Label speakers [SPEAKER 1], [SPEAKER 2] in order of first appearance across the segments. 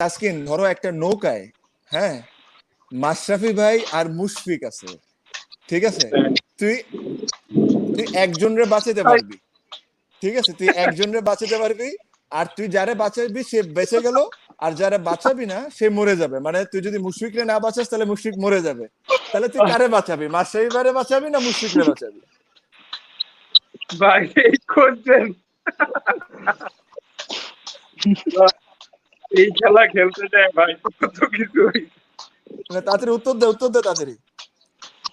[SPEAKER 1] তাসকিন ধরো একটা নৌকায় হ্যাঁ? মাশরাফি ভাই আর মুশফিক আছে ঠিক আছে? তুই তুই একজনরে বাঁচাতে পারবি ঠিক আছে? তুই একজনরে বাঁচাতে পারবি আর তুই যারে বাঁচাবি সে বেঁচে গেল আর যারা বাঁচাবি না সে মরে যাবে। মানে তুই যদি মুশফিকরে না বাঁচাস তাহলে মুশফিক মরে যাবে। তাহলে তুই কারে বাঁচাবি মাশরাফি ভাইরে বাঁচাবি না মুশফিকরে বাঁচাবি?
[SPEAKER 2] ভাই এই করছেন। এই খেলা খেলতে যায় ভাই কত কিছু।
[SPEAKER 1] মানে তাড়াতাড়ি উত্তর দে উত্তর দে তাড়াতাড়ি।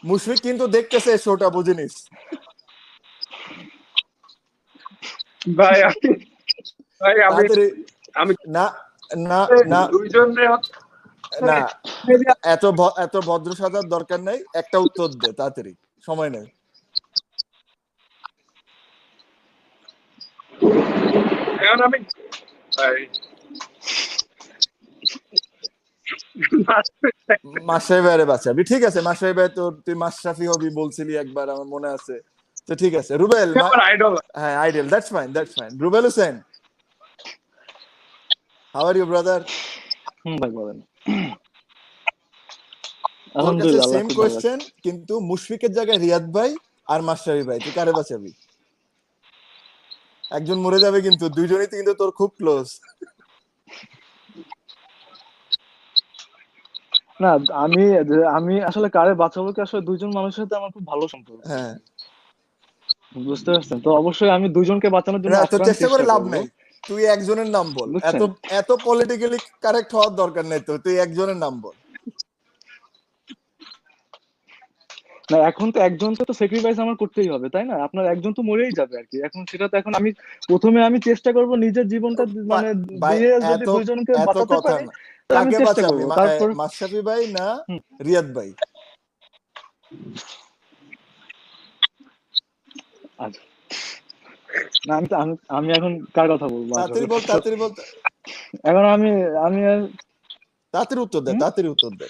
[SPEAKER 1] মুশফিক কিন্তু দেখতেছে শোটা বুঝে নিস
[SPEAKER 2] ভাই আমি ভাই আমি আমি
[SPEAKER 1] না না না।
[SPEAKER 2] দুইজন
[SPEAKER 1] না এত এত ভদ্র সাজার দরকার নাই একটা উত্তর দে তাড়াতাড়ি। সময় নেই।
[SPEAKER 2] এখন আমি ভাই
[SPEAKER 1] মাশরাফি বাঁচাবি ঠিক আছে মাশরাফি ভাই তোর তুই মাশরাফি হবি বলছিলি একবার আমার মনে আছে। তো ঠিক আছে রুবেল
[SPEAKER 2] আইডল
[SPEAKER 1] হ্যাঁ ideal that's fine that's fine Rubel Hossain. How are you brother
[SPEAKER 3] hmm ভাই বলেন আলহামদুলিল্লাহ
[SPEAKER 1] সেম কোশ্চেন কিন্তু মুশফিকের জায়গায় রিয়াদ ভাই আর মাশরাফি ভাই তুই কারে বাঁচাবি? একজন মরে যাবে কিন্তু দুইজনই কিন্তু তোর খুব ক্লোজ
[SPEAKER 3] না আমি আমি আসলে কারে বাঁচাবো কি আসলে দুইজন মানুষের সাথে আমার খুব ভালো সম্পর্ক?
[SPEAKER 1] হ্যাঁ।
[SPEAKER 3] বুঝতে পারছেন? তো অবশ্যই আমি দুইজনকে বাঁচানোর জন্য
[SPEAKER 1] তো চেষ্টা করে লাভ। নাই। তুই একজনের নাম বল। এত এত পলিটিক্যালি কারেক্ট হওয়ার দরকার নেই তো। তুই একজনের নাম বল।
[SPEAKER 3] না এখন তো একজন তো স্যাক্রিফাইস আমার করতেই হবে তাই না? আপনার একজন তো মরেই যাবে আর কি। এখন সেটা তো এখন আমি প্রথমে আমি চেষ্টা করব নিজের জীবনটা মানে দিয়ে যদি দুইজনকে বাঁচাতে পারি
[SPEAKER 1] কাকে বাঁচাবি? ভাই না রিয়াদ ভাই?
[SPEAKER 3] আচ্ছা। না আমি এখন কার কথা বলব
[SPEAKER 1] তাড়াতাড়ি বল তাড়াতাড়ি বল।
[SPEAKER 3] এখন আমি আমি
[SPEAKER 1] তাড়াতাড়ি উত্তর দে
[SPEAKER 3] হুম?
[SPEAKER 1] তাড়াতাড়ি উত্তর দে।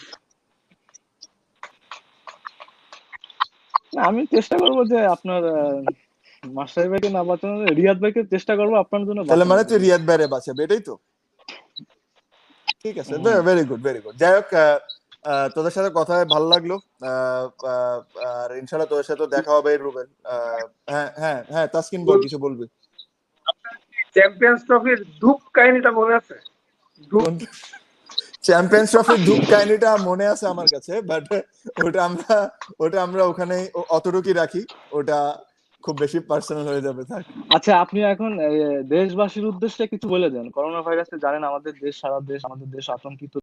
[SPEAKER 3] আমি চেষ্টা করব যে আপনার মাস্টার ভাইকে না বাঁচানো রিয়াদ ভাইকে চেষ্টা করব আপনার জন্য
[SPEAKER 1] তাহলে মানে
[SPEAKER 3] বাঁচানোর
[SPEAKER 1] তুই। রিয়াদ ভাইরে বাঁচাবে এটাই তো? ঠিক আছে ভেরি গুড ভেরি গুড যাই হোক তোদের সাথে কথা ভালো লাগল। আর ইনশাল্লাহ তোদের সাথে দেখা হবে রুবেল। হ্যাঁ হ্যাঁ হ্যাঁ তাসকিন বল কিছু বলবি?
[SPEAKER 2] চ্যাম্পিয়ন্স ট্রফির ধূপ কাহিনীটা মনে আছে?
[SPEAKER 1] চ্যাম্পিয়ন্স ট্রফির ধূপ কাহিনীটা মনে আছে আমার কাছে বাট ওটা আমরা ওটা আমরা ওখানে অতটুকুই রাখি। ওটা খুব বেশি পার্সোনাল হয়ে যাবে, থাক।
[SPEAKER 3] আচ্ছা আপনি এখন দেশবাসীর উদ্দেশ্যে কিছু বলে দেন। করোনা ভাইরাসে জানেন, আমাদের দেশ, সারা দেশ, আমাদের দেশ আতঙ্কিত।